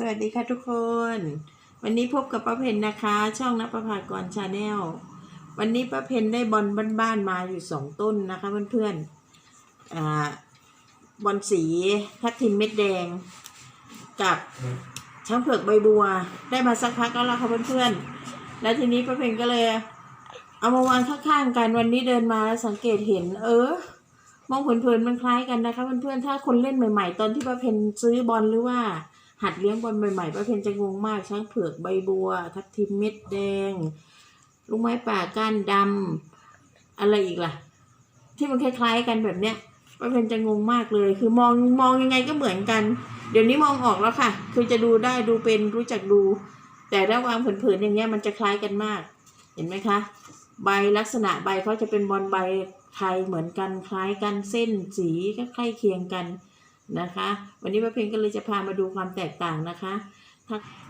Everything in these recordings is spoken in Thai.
สวัสดีค่ะทุกคน วันนี้พบกับป้าเพนนะคะ ช่องนภพากรชาแนลวันนี้ป้าเพนได้บอลบ้านๆมาอยู่สองต้นนะคะเพื่อนๆอ่าบอลสีทับทิมเม็ดแดง กับช้างเผือกใบบัว ได้มาสักพักแล้วล่ะค่ะเพื่อนๆแล้วทีนี้ป้าเพนก็เลย เอามาวางข้างๆกันวันนี้เดินมาแล้วสังเกตเห็น เออมองเผินๆมันคล้ายกันนะคะเพื่อนๆถ้าคนเล่นใหม่ ๆ ตอนที่ป้าเพนซื้อบอลหรือว่า หัดเลี้ยงบอลใหม่ๆป้าเพนจะงงมาก ช้างเผือกใบบัว ทับทิมเม็ดแดง ลูกไม้ป่าก้านดำอะไรอีกล่ะ ที่มันคล้ายๆ กันแบบเนี้ยป้าเพนจะงงมากเลย คือมองมองยังไงก็เหมือนกัน เดี๋ยวนี้มองออกแล้วค่ะ คือจะดูได้ดูเป็นรู้จักดู แต่ถ้าวางเผินๆอย่างเงี้ยมันจะคล้ายกันมาก เห็นไหมคะ ใบลักษณะใบเขาจะเป็นบอลใบไทยเหมือนกันคล้ายกันเส้นสีก็ใกล้เคียงกัน นะคะ วันนี้ป้าเพลงก็เลยจะพามาดูความแตกต่างนะคะ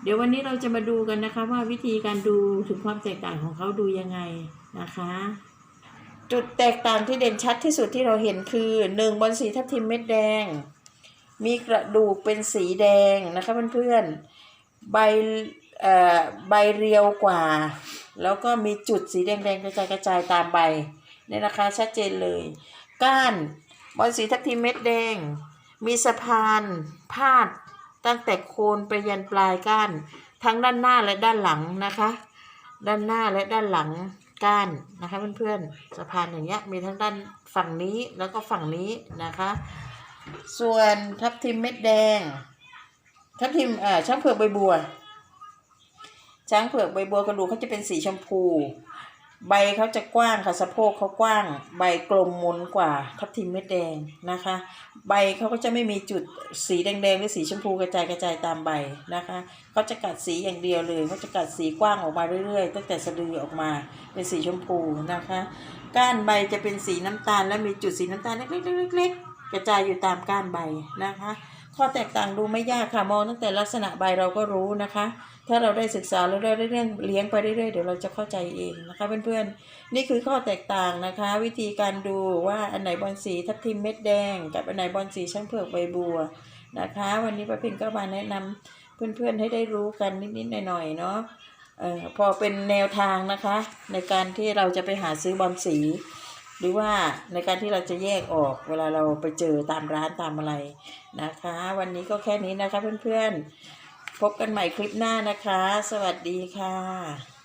เดี๋ยววันนี้เราจะมาดูกันนะคะ ว่าวิธีการดูถึงความแตกต่างของเขาดูยังไงนะคะ จุดแตกต่างที่เด่นชัดที่สุดที่เราเห็นคือหนึ่งบอลสีทับทิมเม็ดแดง มีกระดูกเป็นสีแดงนะคะเพื่อนๆใบเอ่อใบเรียวกว่า แล้วก็มีจุดสีแดงๆกระจายกระจายตามใบเนี่ยนะคะชัดเจนเลย ก้านบอลสีทับทิมเม็ดแดง มีสะพานพาดตั้งแต่โคนไปยันปลายก้าน ทั้งด้านหน้าและด้านหลังนะคะ ด้านหน้าและด้านหลังก้านนะคะเพื่อนๆสะพานอย่างเงี้ยมีทั้งด้านฝั่งนี้แล้วก็ฝั่งนี้นะคะ ส่วนทับทิมเม็ดแดง ทับทิมอ่าช้างเผือกใบบัวช้างเผือกใบบัวกระดูกเขาจะเป็นสีชมพู ใบเขาจะกว้างค่ะสะโพกเขากว้าง ใบกลมมนกว่าทับทิมเม็ดแดงนะคะ ใบเขาก็จะไม่มีจุดสีแดงๆหรือสีชมพูกระจายกระจายตามใบนะคะเขาจะกัดสีอย่างเดียวเลยเขาจะกัดสีกว้างออกมาเรื่อยๆ ตั้งแต่สะดือออกมาเป็นสีชมพูนะคะ ก้านใบจะเป็นสีน้ำตาลและมีจุดสีน้ำตาลเล็กๆๆๆกระจายอยู่ตามก้านใบนะคะ ข้อแตกต่างดูไม่ยากค่ะมองตั้งแต่ลักษณะใบเราก็รู้นะคะ ถ้าเราได้ศึกษาแล้วได้เรื่องเลี้ยงไปเรื่อยๆเดี๋ยวเราจะเข้าใจเองนะคะเพื่อนๆนี่คือข้อแตกต่างนะคะ วิธีการดูว่าอันไหนบอลสีทับทิมเม็ดแดง กับอันไหนบอลสีช่างเผือกใบบัวนะคะ วันนี้ป้าพิมก็มาแนะนำเพื่อนๆให้ได้รู้กันนิดๆหน่อยๆเนาะเอ่อพอเป็นแนวทางนะคะ ในการที่เราจะไปหาซื้อบอลสี หรือว่าในการที่เราจะแยกออกเวลาเราไปเจอตามร้านตามอะไรนะคะ วันนี้ก็แค่นี้นะคะเพื่อนๆ พบกันใหม่คลิปหน้านะคะ สวัสดีค่ะ